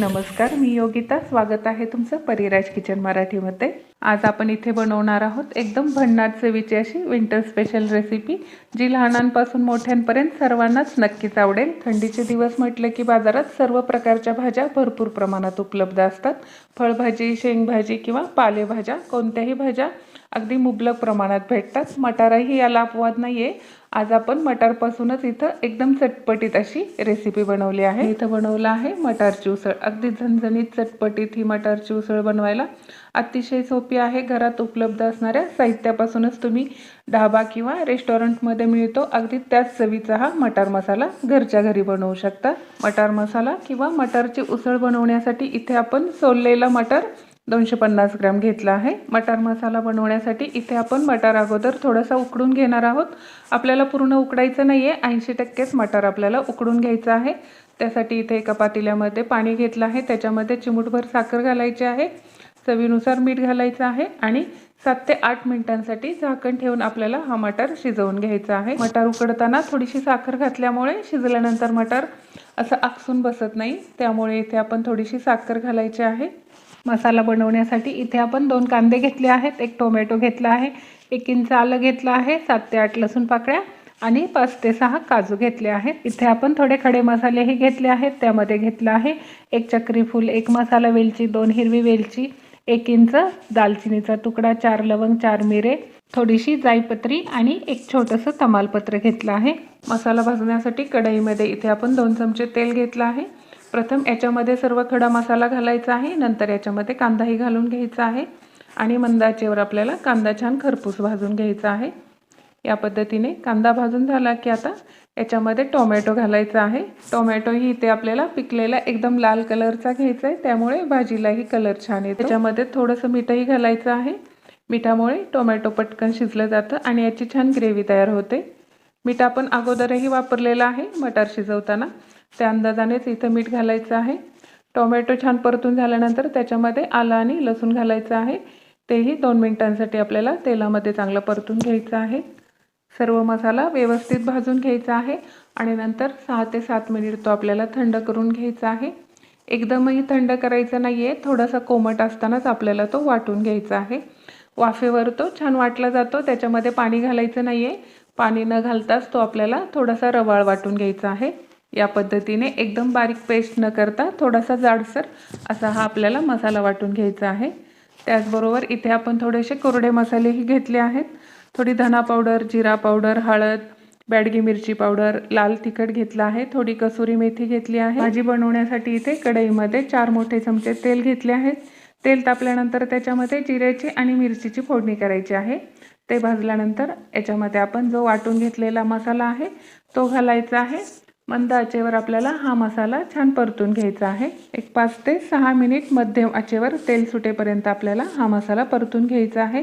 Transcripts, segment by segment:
नमस्कार मी योगिता. स्वागत आहे तुमचं परिराज किचन मराठीमध्ये. आज आपण इथे बनवणार आहोत एकदम भन्नाट चवीची अशी विंटर स्पेशल रेसिपी जी लहानांपासून मोठ्यांपर्यंत सर्वांनाच नक्कीच आवडेल. थंडीचे दिवस म्हटलं की बाजारात सर्व प्रकारच्या भाज्या भरपूर प्रमाणात उपलब्ध असतात. फळभाजी शेंगभाजी किंवा पालेभाज्या कोणत्याही भाज्या अगदी मुबलक प्रमाणात भेटतात. मटारही याला अपवाद नाही आहे आज आपण मटारपासूनच इथं एकदम चटपटीत अशी रेसिपी बनवली आहे. इथं बनवलं आहे मटारची उसळ. अगदी झणझणीत चटपटीत ही मटारची उसळ बनवायला अतिशय सोपी आहे. घरात उपलब्ध असणाऱ्या साहित्यापासूनच तुम्ही ढाबा किंवा रेस्टॉरंटमध्ये मिळतो. अगदी त्याच चवीचा हा मटार मसाला घरच्या घरी बनवू शकता. मटार मसाला किंवा मटारची उसळ बनवण्यासाठी इथे आपण सोललेला मटर दोनशे पन्नास ग्रॅम घेतला आहे. मटार मसाला बनवण्यासाठी इथे आपण मटार अगोदर थोडासा उकडून घेणार आहोत. आपल्याला पूर्ण उकडायचं नाही आहे ऐंशी टक्केच मटार आपल्याला उकडून घ्यायचं आहे. त्यासाठी इथे एका पातेल्यामध्ये पाणी घेतलं आहे. त्याच्यामध्ये चिमूटभर साखर घालायची आहे. चवीनुसार मीठ घालायचं आहे आणि सात ते आठ मिनिटांसाठी झाकण ठेवून आपल्याला हा मटार शिजवून घ्यायचा आहे. मटार उकडताना थोडीशी साखर घातल्यामुळे शिजल्यानंतर मटार असं आकसून बसत नाही. त्यामुळे इथे आपण थोडीशी साखर घालायची आहे. मसाला बनवण्यासाठी इथे आपण दोन कांदे घेतले आहेत एक टोमॅटो घेतला आहे एक इंच आलं घेतलं आहे सात ते आठ लसूण पाकळ्या आणि पाच ते सहा काजू घेतले आहेत. इथे आपण थोडे खडे मसालेही घेतले आहेत त्यामध्ये घेतलं आहे एक चक्री फूल एक मसाला वेलची दोन हिरवी वेलची एक इंच दालचिनीचा तुकडा चार लवंग चार मिरे थोडीशी जाईपत्री आणि एक छोटंसं तमालपत्र घेतलं आहे. मसाला भाजण्यासाठी कढईमध्ये इथे आपण दोन चमचे तेल घेतलं आहे. प्रथम याच्यामध्ये सर्व खडा मसाला घालायचा आहे नंतर याच्यामध्ये कांदाही घालून घ्यायचा आहे आणि मंदाचेवर आपल्याला कांदा छान खरपूस भाजून घ्यायचा आहे. या पद्धतीने कांदा भाजून झाला की आता याच्यामध्ये टोमॅटो घालायचा आहे. टोमॅटोही इथे आपल्याला पिकलेला एकदम लाल कलरचा घ्यायचा आहे त्यामुळे भाजीलाही कलर छान येतो. त्याच्यामध्ये थोडंसं मीठही घालायचं आहे. मिठामुळे टोमॅटो पटकन शिजलं जातं आणि याची छान ग्रेव्ही तयार होते. मीठ आपण अगोदरही वापरलेलं आहे मटार शिजवताना. त्या अंदाजानेच इथं मीठ घालायचं आहे. टोमॅटो छान परतून झाल्यानंतर त्याच्यामध्ये आलं आणि लसूण घालायचं आहे. तेही दोन मिनिटांसाठी आपल्याला तेलामध्ये चांगलं परतून घ्यायचं आहे. सर्व मसाला व्यवस्थित भाजून घ्यायचा आहे आणि नंतर सहा ते सात मिनिट तो आपल्याला थंड करून घ्यायचा आहे. एकदमही थंड करायचा नाही आहे थोडासा कोमट असतानाच आपल्याला तो वाटून घ्यायचा आहे. वाफेवर तो छान वाटला जातो त्याच्यामध्ये पाणी घालायचं नाही आहे पाणी न घालताच तो आपल्याला थोडासा रवाळ वाटून घ्यायचा आहे. या पद्धतीने एकदम बारीक पेस्ट न करता थोडासा जाडसर असा हा आपल्याला मसाला वाटून घ्यायचा आहे. त्याचबरोबर इथे आपण थोडेसे कोरडे मसालेही घेतले आहेत. थोडी धना पावडर जिरा पावडर हळद बॅडगी मिरची पावडर लाल तिखट घेतला आहे. थोडी कसुरी मेथी घेतली आहे. भाजी बनवण्यासाठी इथे कढईमध्ये चार मोठे चमचे तेल घेतले आहेत. तेल तापल्यानंतर त्याच्यामध्ये जिऱ्याची आणि मिरचीची फोडणी करायची आहे. ते भाजल्यानंतर याच्यामध्ये आपण जो वाटून घेतलेला मसाला आहे तो घालायचा आहे. मंद आचेवर आपल्याला हा मसाला छान परतून घ्यायचा आहे. एक पाच ते सहा मिनिट मध्यम आचेवर तेल सुटेपर्यंत आपल्याला हा मसाला परतून घ्यायचा आहे.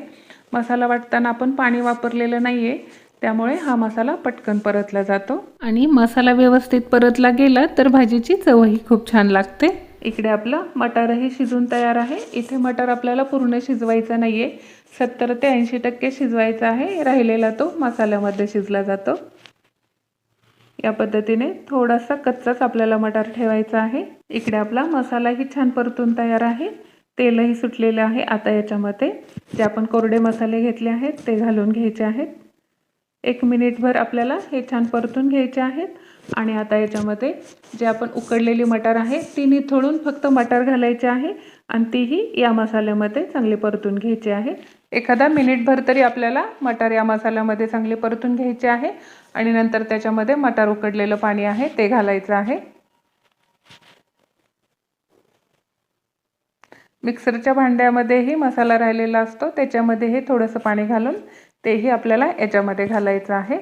मसाला वाटताना आपण पाणी वापरलेलं नाही आहे त्यामुळे हा मसाला पटकन परतला जातो. आणि मसाला व्यवस्थित परतला गेला तर भाजीची चवही खूप छान लागते. इकडे आपलं मटारही शिजून तयार आहे. इथे मटार आपल्याला पूर्ण शिजवायचा नाही आहे सत्तर ते ऐंशी टक्के शिजवायचा आहे. राहिलेला तो मसाल्यामध्ये शिजला जातो. या पद्धतीने थोडासा कच्चाच आपल्याला मटार ठेवायचा आहे. इकडे आपला मसालाही छान परतून तयार आहे. तेलही सुटलेलं आहे आता याच्यामध्ये. जे आपण कोरडे मसाले घेतले आहेत ते घालून घ्यायचे आहेत. एक मिनिटभर आपल्याला हे छान परतून घ्यायचे आहेत. आणि आता याच्यामध्ये जे आपण उकडलेली मटार आहे ती निथळून फक्त मटार घालायचे आहे आणि तीही या मसाल्यामध्ये चांगली परतून घ्यायची आहे. एखादा मिनिटभर तरी आपल्याला मटार या मसाल्यामध्ये चांगले परतून घ्यायचे आहे. आणि नंतर त्याच्यामध्ये मटार उकडलेलं पाणी आहे ते घालायचं आहे. मिक्सरच्या भांड्यामध्येही मसाला राहिलेला असतो त्याच्यामध्ये हे थोडंसं पाणी घालून तेही आपल्याला याच्यामध्ये घालायचं आहे.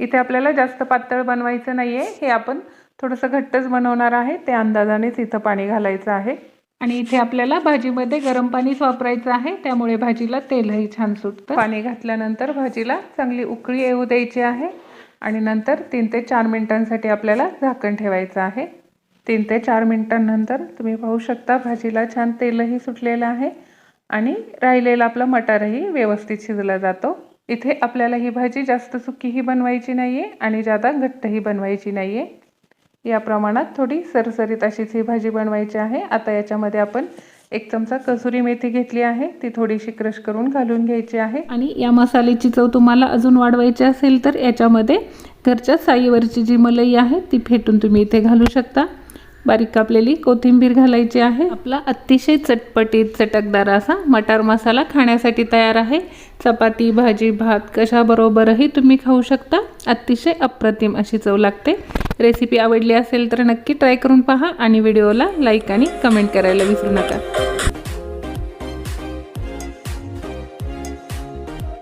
इथे आपल्याला जास्त पातळ बनवायचं नाही आहे हे आपण थोडंसं घट्टच बनवणार आहे. त्या अंदाजानेच इथं पाणी घालायचं आहे. आणि इथे आपल्याला भाजीमध्ये गरम पाणीच वापरायचं आहे. त्यामुळे भाजीला तेलही छान सुटतं. पाणी घातल्यानंतर भाजीला चांगली उकळी येऊ द्यायची आहे. आणि नंतर तीन ते चार मिनिटांसाठी आपल्याला झाकण ठेवायचं आहे. तीन ते चार मिनिटांनंतर तुम्ही पाहू शकता भाजीला छान तेलही सुटलेलं आहे. आणि राहिलेला आपला मटारही व्यवस्थित शिजला जातो. इथे आपल्याला ही भाजी जास्त सुकीही बनवायची नाही आहे आणि जादा घट्टही बनवायची नाही आहे या प्रमाणात थोडी सरसरीत अशीच ही भाजी बनवायची आहे. आता याच्यामध्ये आपण एक चमचा कसुरी मेथी घेतली आहे. ती थोडीशी क्रश करून घालून घ्यायची आहे. आणि या मसाल्याची चव तुम्हाला अजून वाढवायची असेल तर याच्यामध्ये घरच्या साईवरची जी मलई आहे ती फेटून तुम्ही इथे घालू शकता. बारीक कापलेली कोथिंबीर घालायची आहे. आपला अतिशय चटपटीत चटकदार असा मटार मसाला खाण्यासाठी तयार आहे. चपाती भाजी भात कशाबरोबरही तुम्ही खाऊ शकता. अतिशय अप्रतिम अशी चव लागते. रेसिपी आवडली असेल तर नक्की ट्राय करून पहा आणि व्हिडिओला लाईक आणि कमेंट करायला विसरू नका.